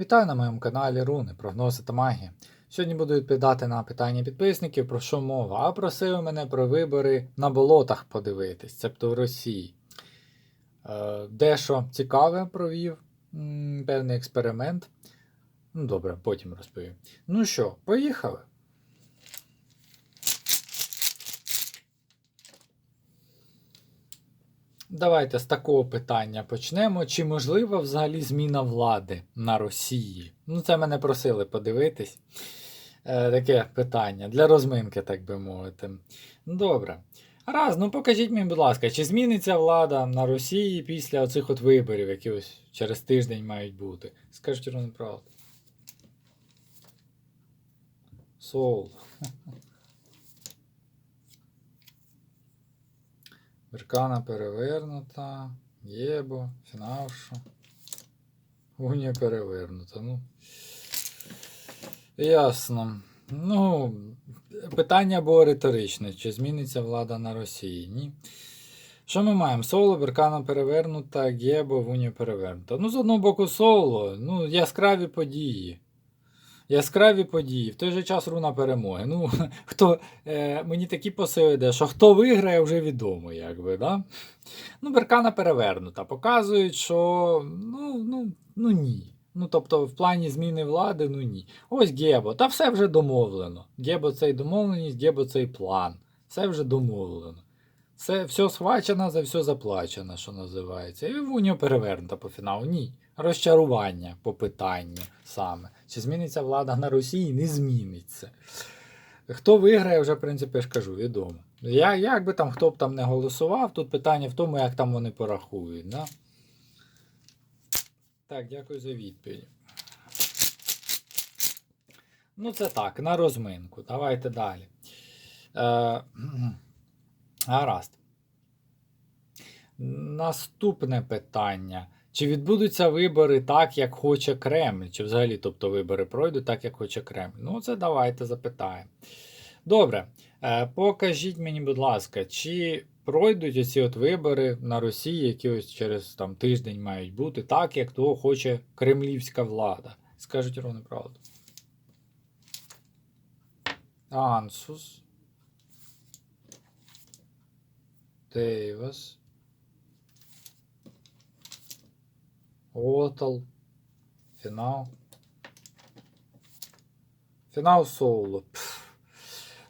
Вітаю на моєму каналі Руни, прогнози та магія. Сьогодні буду відповідати на питання підписників, про що мова, а просили мене про вибори на болотах подивитись, цебто в Росії. Е, дещо цікаве провів, певний експеримент. Ну, добре, потім розповім. Ну що, поїхали? Давайте з такого питання почнемо. Чи можлива взагалі зміна влади на Росії? Ну, це мене просили подивитись. Е, таке питання для розминки, так би мовити. Добре. Раз, ну покажіть мені, будь ласка, чи зміниться влада на Росії після оцих от виборів, які ось через тиждень мають бути? Скажіть правду. Соул. Веркана перевернута. Єбо, фінавшу. Унія перевернута. Ну. Ясно. Ну, питання було риторичне. Чи зміниться влада на Росії? Ні. Що ми маємо? Соло, Беркана перевернута, Гебо, Вунія перевернута. Ну, з одного боку, соло, ну, яскраві події. Яскраві події. В той же час руна перемоги. Ну, хто, е, мені такі посили йде, що хто виграє, вже відомо, якби, да? Ну, Беркана перевернута. Показують, що ну, ну, ну ні. Ну, тобто, в плані зміни влади, ну ні. Ось Гебо. Та все вже домовлено. Гебо це й домовленість, Гебо це й план. Все вже домовлено. Все, все схвачено, за все заплачено, що називається. І Вуньо перевернута по фіналу. Ні. Розчарування по питанню саме. Чи зміниться влада на Росії? Не зміниться. Хто виграє, вже, в принципі, я ж кажу, відомо. Я, як би там хто б там не голосував, тут питання в тому, як там вони порахують. Да? Так, дякую за відповідь. Ну, це так, на розминку. Давайте далі. Е, гаразд. Наступне питання. Чи відбудуться вибори так, як хоче Кремль? Чи взагалі, тобто, вибори пройдуть так, як хоче Кремль? Ну, це давайте запитаємо. Добре. Е, покажіть мені, будь ласка, чи пройдуть оці от вибори на Росії, які ось через там, тиждень мають бути, так, як того хоче кремлівська влада? Скажіть ровно правду. Ансус. Тейвас. Отал. Фінал. Фінал соло.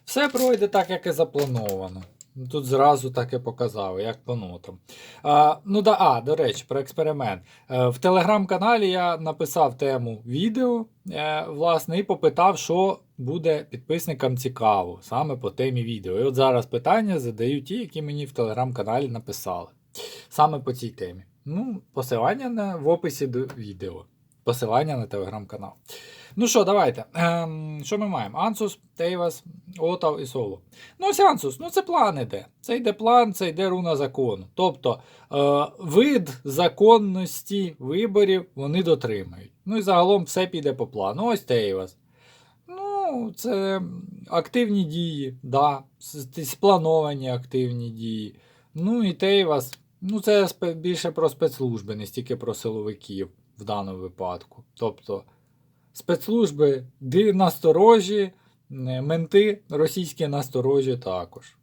Все пройде так, як і заплановано. Тут зразу так і показав, як по нотам. А, ну да, а, до речі, про експеримент. Е, в телеграм-каналі я написав тему відео, е, власне, і попитав, що буде підписникам цікаво саме по темі відео. І от зараз питання задають ті, які мені в телеграм-каналі написали. Саме по цій темі. Ну, посилання на, в описі до відео. Посилання на телеграм-канал. Ну що, давайте. Ем, що ми маємо? Ансус, Тейвас, Отав і Соло. Ну, ось Ансус, ну це план іде. Це йде план, це йде руна закону. Тобто е, вид законності виборів вони дотримають. Ну і загалом все піде по плану. Ось Тейвас. Ну, це активні дії, да, сплановані активні дії. Ну і Тейвас. Ну, це більше про спецслужби, не стільки про силовиків в даному випадку. Тобто спецслужби насторожі, менти російські насторожі також.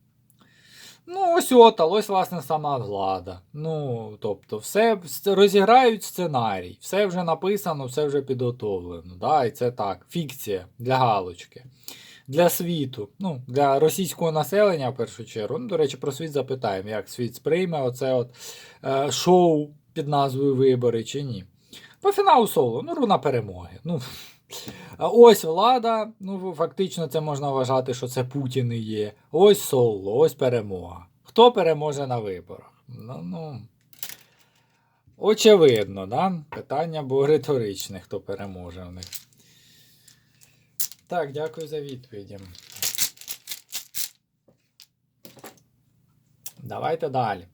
Ну, ось отал, ось, власне, сама влада. Ну, тобто, все розіграють сценарій, все вже написано, все вже підготовлено. Да? І це так, фікція для галочки. Для світу, ну, для російського населення, в першу чергу. Ну, до речі, про світ запитаємо, як світ сприйме оце от е, шоу під назвою Вибори чи ні. По фіналу соло, ну, руна перемоги. Ну, ось влада, ну фактично це можна вважати, що це Путін і є. Ось соло, ось перемога. Хто переможе на виборах? Ну, ну, очевидно, да? питання було риторичне, хто переможе в них. Так, дякую за відповіді. Давайте далі.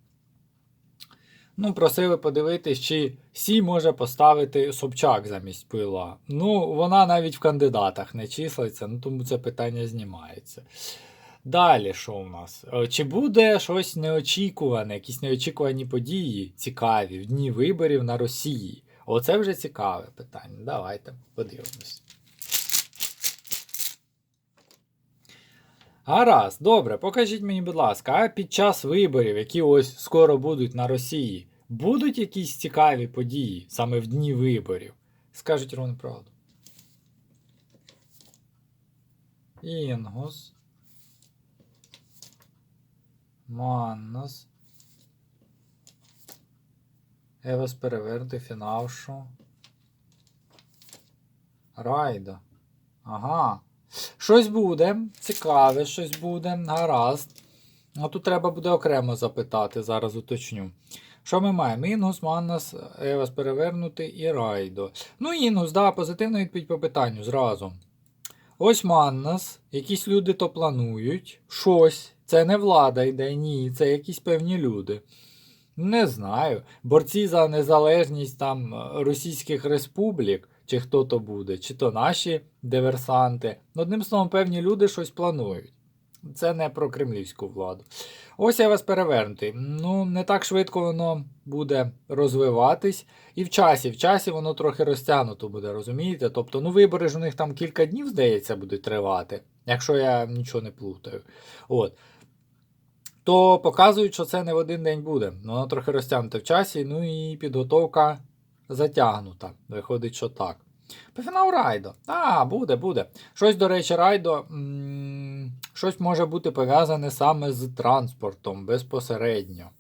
Ну, просили подивитись, чи Сі може поставити Собчак замість пила. Ну, вона навіть в кандидатах не числиться, ну тому це питання знімається. Далі, що у нас? Е, Чи буде щось неочікуване, якісь неочікувані події цікаві в дні виборів на Росії? Оце вже цікаве питання. Давайте подивимось. Гаразд, добре, покажіть мені, будь ласка, а під час виборів, які ось скоро будуть на Росії, будуть якісь цікаві події саме в дні виборів? Скажіть ровно правду. Інгус. Маннос. Евас перевернути фінавшу. Райдо. Ага. Щось буде. Цікаве, щось буде. Гаразд. Ну тут треба буде окремо запитати, зараз уточню. Що ми маємо? Інгус, Маннас, Евас перевернути і Райдо. Ну, Інгус, да, позитивна відповідь по питанню зразу. Ось Маннас, якісь люди то планують. Щось. Це не влада йде, ні, це якісь певні люди. Не знаю. Борці за незалежність там е, російських республік, чи хто то буде, чи то наші диверсанти. Одним словом, певні люди щось планують. Це не про кремлівську владу. Ось я вас перевернутий. Ну, не так швидко воно буде розвиватись. І в часі, в часі воно трохи розтягнуто буде, розумієте? Тобто, ну, вибори ж у них там кілька днів, здається, будуть тривати, якщо я нічого не плутаю. От. То показують, що це не в один день буде. Воно трохи розтягнуте в часі, ну і підготовка затягнута. Виходить, що так. По фіналу Райдо. А, буде, буде. Щось, до речі, Райдо. м, щось може бути пов'язане саме з транспортом безпосередньо.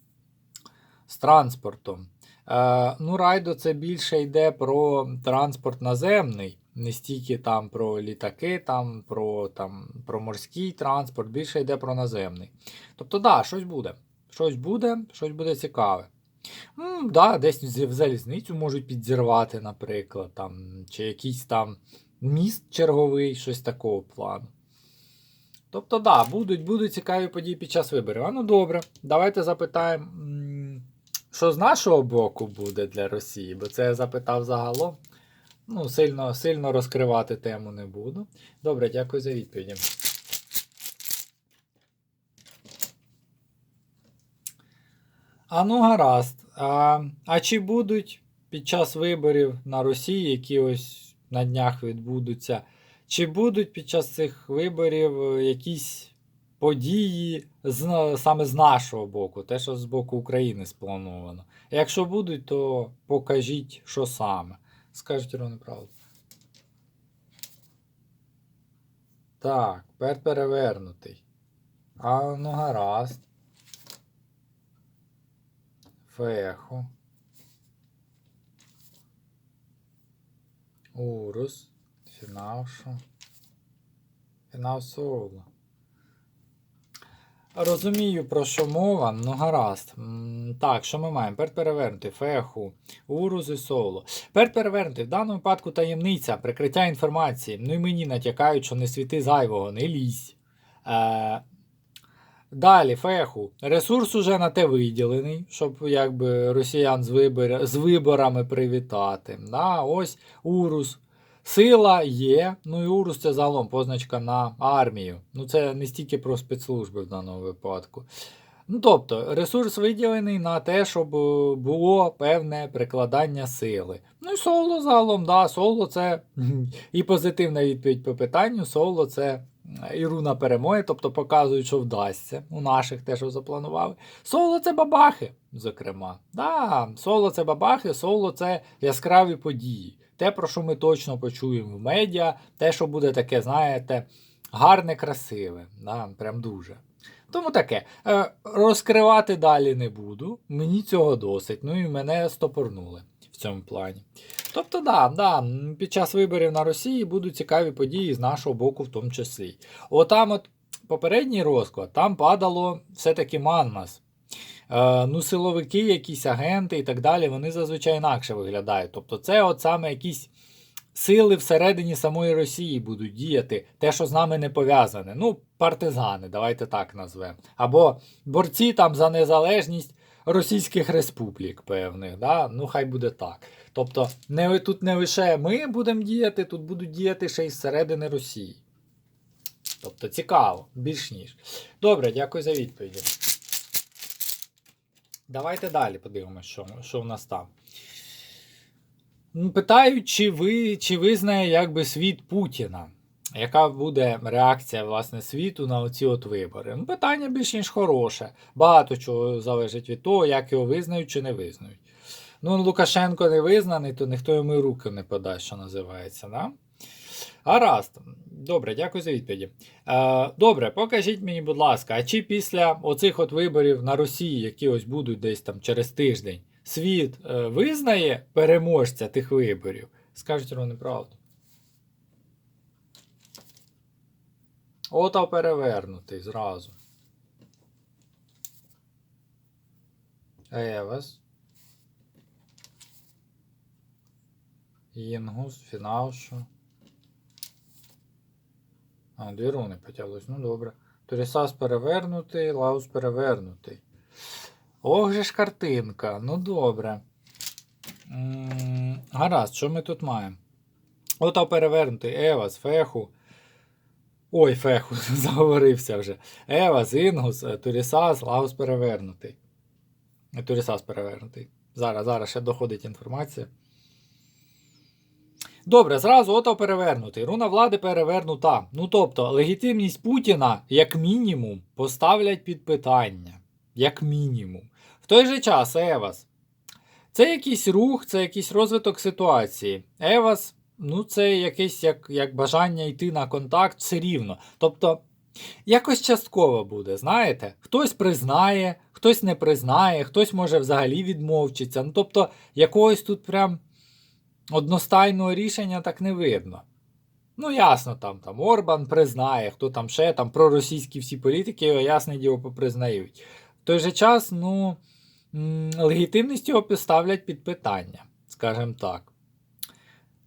З транспортом. Е, ну, Райдо це більше йде про транспорт наземний, не стільки там про літаки, там, про, там, про морський транспорт, більше йде про наземний. Тобто, да, щось буде. Щось буде, щось буде цікаве. М, да, десь залізницю можуть підзірвати, наприклад, там, чи якийсь там міст черговий, щось такого плану. Тобто, да, будуть, будуть цікаві події під час виборів. А ну добре, давайте запитаємо, що з нашого боку буде для Росії, бо це я запитав загалом. Ну, сильно, сильно розкривати тему не буду. Добре, дякую за відповіді. А ну гаразд. А, а чи будуть під час виборів на Росії, які ось на днях відбудуться, чи будуть під час цих виборів е, якісь події з, саме з нашого боку, те, що з боку України сплановано? Якщо будуть, то покажіть, що саме. Скажіть Ірона правду. Так, пер перевернутий. А ну гаразд. Фехо. Урус. Фінавшо. Фінавсоло. Розумію, про що мова, ну гаразд. Так, що ми маємо? Перт перевернути, феху, урус і соло. Перт перевернути, в даному випадку таємниця, прикриття інформації. Ну і мені натякають, що не світи зайвого, не лізь. Е, Далі, феху. Ресурс уже на те виділений, щоб якби росіян з, вибор... з виборами привітати. Да, ось Урус. Сила є. Ну і Урус це загалом позначка на армію. Ну це не стільки про спецслужби в даному випадку. Ну тобто, ресурс виділений на те, щоб е, було певне прикладання сили. Ну і соло загалом, да, соло це і позитивна відповідь по питанню. Соло це і руна перемоги, тобто показують, що вдасться. У наших те, що запланували. Соло це бабахи, зокрема. Да, соло це бабахи, соло це яскраві події. Те, про що ми точно почуємо в медіа, те, що буде таке, знаєте, гарне, красиве. Да, Прям дуже. Тому таке. Е, розкривати далі не буду. Мені цього досить. Ну і мене стопорнули в цьому плані. Тобто, да, да, під час виборів на Росії будуть цікаві події з нашого боку, в тому числі. Отам, от попередній розклад, там падало все-таки Маннас. Е, ну, силовики, якісь агенти і так далі, вони зазвичай інакше виглядають. Тобто, це от саме якісь сили всередині самої Росії будуть діяти, те, що з нами не пов'язане. Ну, партизани, давайте так назвемо. Або борці там за незалежність російських республік певних. Да? Ну, хай буде так. Тобто, не, тут не лише ми будемо діяти, тут будуть діяти ще й зсередини Росії. Тобто цікаво, більш ніж. Добре, дякую за відповіді. Давайте далі подивимося, що, що в нас там. питають, чи ви чи визнає якби світ Путіна. Яка буде реакція власне світу на оці от вибори? Ну, питання більш ніж хороше. Багато чого залежить від того, як його визнають чи не визнають. Ну, Лукашенко не визнаний, то ніхто йому руки не подасть, що називається. Да? Гаразд. Добре, дякую за відповіді. Е, добре, покажіть мені, будь ласка, а чи після оцих от виборів на Росії, які ось будуть десь там через тиждень, світ е, визнає переможця тих виборів? Скажуть вони правду. Ото перевернутий зразу. Евес. Інгус, Фінаушу. А, дві руни потяглось. Ну добре. Турісас перевернутий, Лаус перевернутий. Ох же ж картинка. Ну добре. М, Гаразд, що ми тут маємо? Ото перевернутий Евас, Феху. Ой, Феху, заговорився вже. Евас, Інгус, е, Турісас, Лаус перевернутий. Е, Турісас перевернутий. Зараз, зараз ще доходить інформація. Добре, зразу ото перевернутий. Руна влади перевернута. Ну тобто, легітимність Путіна, як мінімум, поставлять під питання. Як мінімум. В той же час, Евас. Це якийсь рух, це якийсь розвиток ситуації. Евас, ну, це якесь як, як бажання йти на контакт все рівно. Тобто, якось частково буде, знаєте? Хтось признає, хтось не признає, хтось може взагалі відмовчиться. Ну, тобто, якогось тут прям одностайного рішення так не видно. Ну, ясно, там там Орбан признає, хто там ще там проросійські всі політики, його ясне діло попризнають. В той же час, ну, легітимність його поставлять під питання, скажімо так.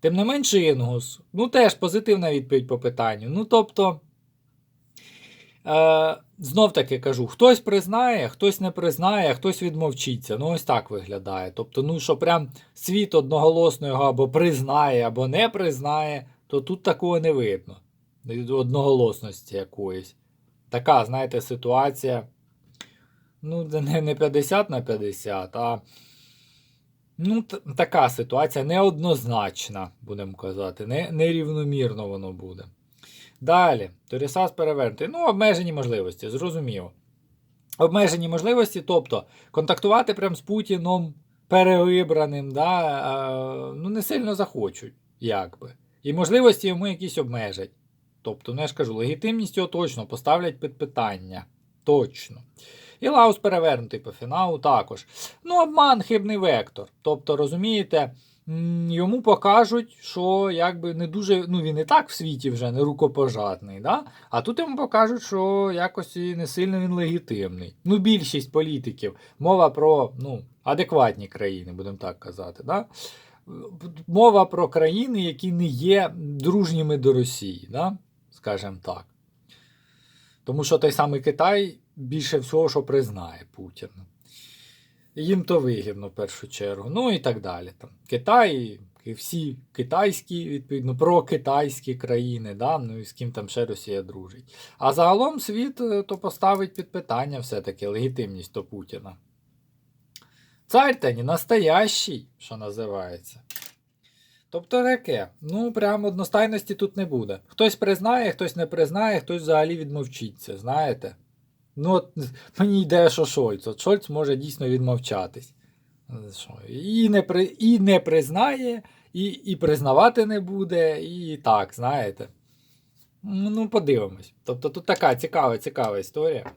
Тим не менше, Інгус, ну теж позитивна відповідь по питанню. Ну, тобто, е, знов таки кажу, хтось признає, хтось не признає, хтось відмовчиться. Ну, ось так виглядає. Тобто, ну, що прям світ одноголосно його або признає, або не признає, то тут такого не видно. Одноголосності якоїсь. Така, знаєте, ситуація. Ну, не не 50 на 50, а. Ну, така ситуація неоднозначна, будемо казати. Не, нерівномірно воно буде. Далі, Торісас перевернутий. Ну, обмежені можливості, зрозуміло. Обмежені можливості, тобто контактувати прям з Путіном перевибраним, да, ну, не сильно захочуть, якби. І можливості йому якісь обмежать. Тобто, ну я ж кажу, легітимність його точно поставлять під питання. Точно. І Лаус перевернутий по фіналу також. Ну, обман хибний вектор. Тобто, розумієте, йому покажуть, що якби не дуже. Ну, він і так в світі вже не рукопожатний, да? а тут йому покажуть, що якось не сильно він легітимний. Ну, більшість політиків. Мова про ну, адекватні країни, будемо так казати. Да? Мова про країни, які не є дружніми до Росії, да? скажімо так. Тому що той самий Китай більше всього, що признає Путіна. Їм то вигідно в першу чергу. Ну і так далі. Там. Китай, всі китайські, відповідно, прокитайські країни, да? ну і з ким там ще Росія дружить. А загалом світ е, то поставить під питання все-таки легітимність до Путіна. Цар та не настоящий, що називається. Тобто таке, ну прям одностайності тут не буде. Хтось признає, хтось не признає, хтось взагалі відмовчиться, знаєте? Ну, от мені йде, що Шольц. От Шольц може дійсно відмовчатись. Що, І не при, і не признає, і, і признавати не буде, і так, знаєте. Ну, подивимось. Тобто тут така цікава, цікава історія.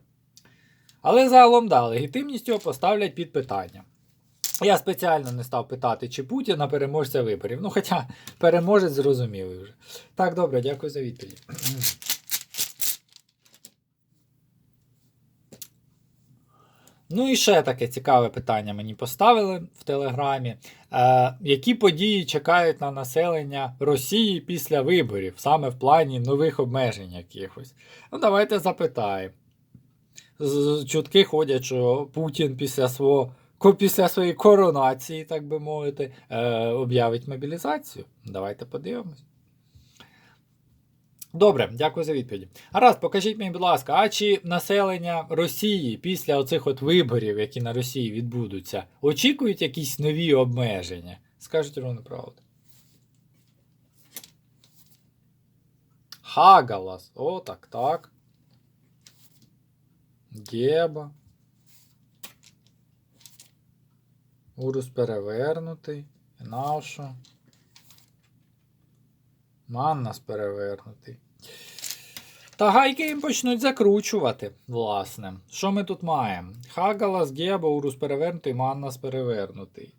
Але загалом, да, легітимність його поставлять під питання. Я спеціально не став питати, чи Путіна переможця виборів. Ну, хоча переможець зрозумілий вже. Так, добре, дякую за відповідь. Ну і ще таке цікаве питання мені поставили в Телеграмі. Е, які події чекають на населення Росії після виборів, саме в плані нових обмежень якихось? Ну, давайте запитаємо. Чутки ходять, що Путін після свого після своєї коронації, так би мовити, е, об'явить мобілізацію. Давайте подивимось. Добре, дякую за відповіді. Гаразд, покажіть мені, будь ласка, а чи населення Росії після оцих от виборів, які на Росії відбудуться, очікують якісь нові обмеження? Скажіть ровно правду. Хагалас. О, так, так. Геба. Урус перевернутий. Нашу. Маннас перевернутий. Та гайки їм почнуть закручувати, власне. Що ми тут маємо? Хагалас, Геба, Урус перевернутий, Маннас перевернутий.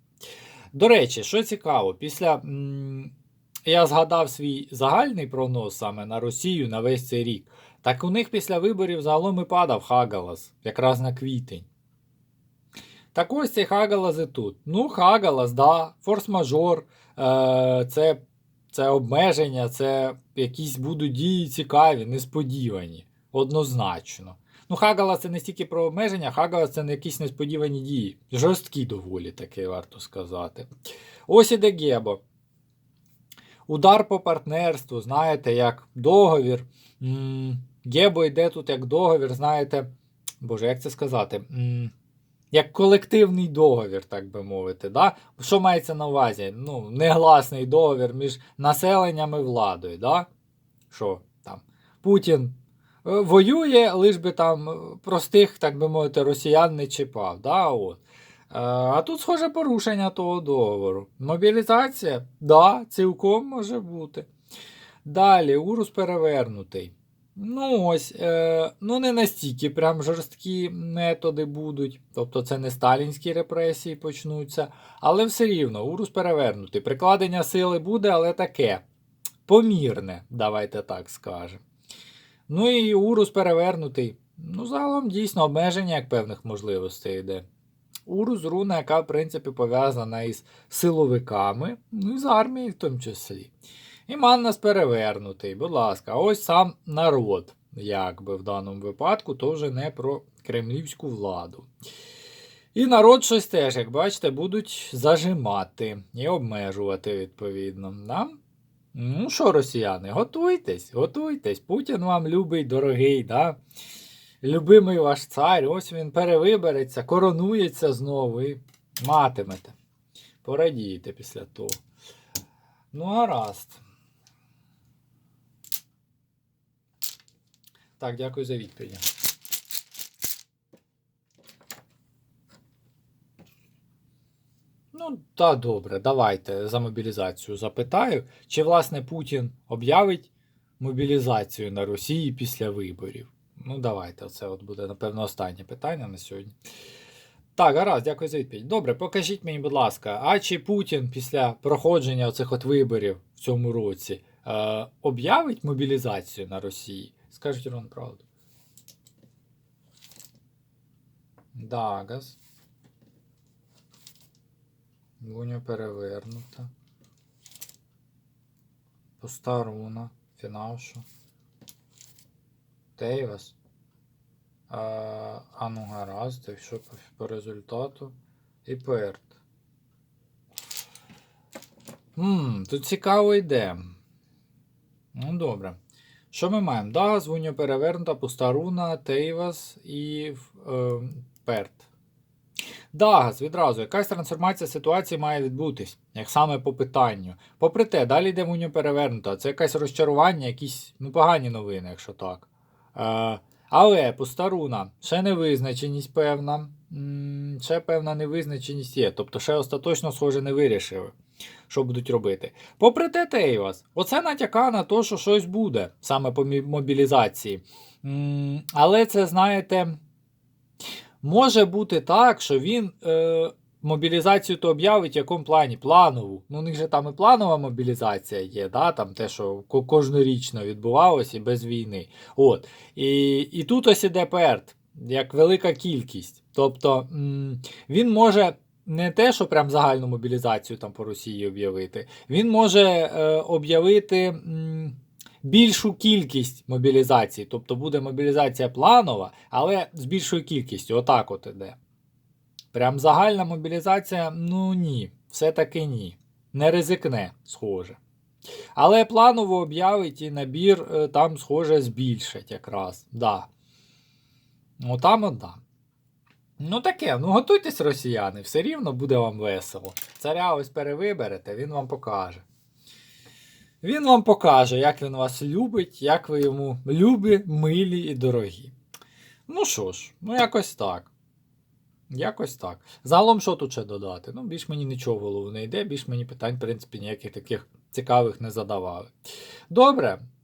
До речі, що цікаво, після. Я згадав свій загальний прогноз саме на Росію на весь цей рік. Так у них після виборів загалом і падав Хагалас, якраз на квітень. Так ось цей Хагалас і тут. Ну, Хагалас, да, форс-мажор, е- це, це обмеження, це якісь будуть дії цікаві, несподівані. Однозначно. Ну, Хагалас це не стільки про обмеження, Хагалас це не якісь несподівані дії. Жорсткі доволі таки, варто сказати. Ось іде Гебо. Удар по партнерству, знаєте, як договір. Гебо йде тут як договір, знаєте. Боже, як це сказати? М, Як колективний договір, так би мовити. Да? Що мається на увазі? Ну, негласний договір між населенням і владою. Да? Що там? Путін е, воює, лиш би там е, простих, так би мовити, росіян не чіпав. Да? От. Е, А тут, схоже, порушення того договору. Мобілізація? Да, цілком може бути. Далі, урус перевернутий. Ну ось, е, ну не настільки прям жорсткі методи будуть, тобто це не сталінські репресії почнуться, але все рівно, урус перевернутий. Прикладення сили буде, але таке помірне, давайте так скажемо. Ну і урус перевернутий. Ну, загалом дійсно обмеження як певних можливостей йде. Урус руна, яка, в принципі, пов'язана із силовиками, ну і з армією в тому числі. І Маннас перевернутий, будь ласка, ось сам народ, якби в даному випадку, то вже не про кремлівську владу. І народ щось теж, як бачите, будуть зажимати і обмежувати, відповідно. Да? Ну що, росіяни, готуйтесь, готуйтесь. Путін вам любий, дорогий, да? любимий ваш цар, ось він перевибереться, коронується знову і матимете. Порадієте після того. Ну, гаразд. Так, дякую за відповідь. Ну, та добре, давайте за мобілізацію запитаю. Чи, власне, Путін об'явить мобілізацію на Росії після виборів? Ну, давайте, це от буде, напевно, останнє питання на сьогодні. Так, гаразд, дякую за відповідь. Добре, покажіть мені, будь ласка, а чи Путін після проходження оцих от виборів в цьому році е, об'явить мобілізацію на Росії? Скажіть Рон правду. Дагас. Гуня перевернута. Постаруна. Фінаушу. Тейвас. А, а ну гаразд, якщо по, по результату. І Перт. Ммм, тут цікаво йде. Ну, добре. Що ми маємо? Да, звуньо перевернута, пустаруна, Тейвас і е, Перт. Дагас, відразу, якась трансформація ситуації має відбутись, як саме по питанню. Попри те, далі йде вуньо перевернута. Це якесь розчарування, якісь ну, погані новини, якщо так. Е, але пустаруна, ще невизначеність певна. М, Ще певна невизначеність є. Тобто ще остаточно, схоже, не вирішили, що будуть робити. Попри те, Тейвас, оце натяка на те, що щось буде саме по мобілізації. Але це, знаєте, може бути так, що він е, мобілізацію то об'явить в якому плані? Планову. Ну, у них же там і планова мобілізація є, да? там те, що кожнорічно відбувалося і без війни. От. І, і тут ось іде ПЕРТ, як велика кількість. Тобто м, він може не те, що прям загальну мобілізацію там по Росії об'явити, він може е, об'явити м, більшу кількість мобілізацій. Тобто буде мобілізація планова, але з більшою кількістю. Отак от іде. Прям загальна мобілізація, ну ні, все-таки ні. Не ризикне, схоже. Але планово об'явить і набір е, там, схоже, збільшать якраз. Да. Ну там от да. Ну таке, ну готуйтесь, росіяни, все рівно буде вам весело. Царя ось перевиберете, він вам покаже. Він вам покаже, як він вас любить, як ви йому любі, милі і дорогі. Ну що ж, ну якось так. Якось так. Загалом, що тут ще додати? Ну, більш мені нічого в голову не йде, більш мені питань, в принципі, ніяких таких цікавих не задавали. Добре,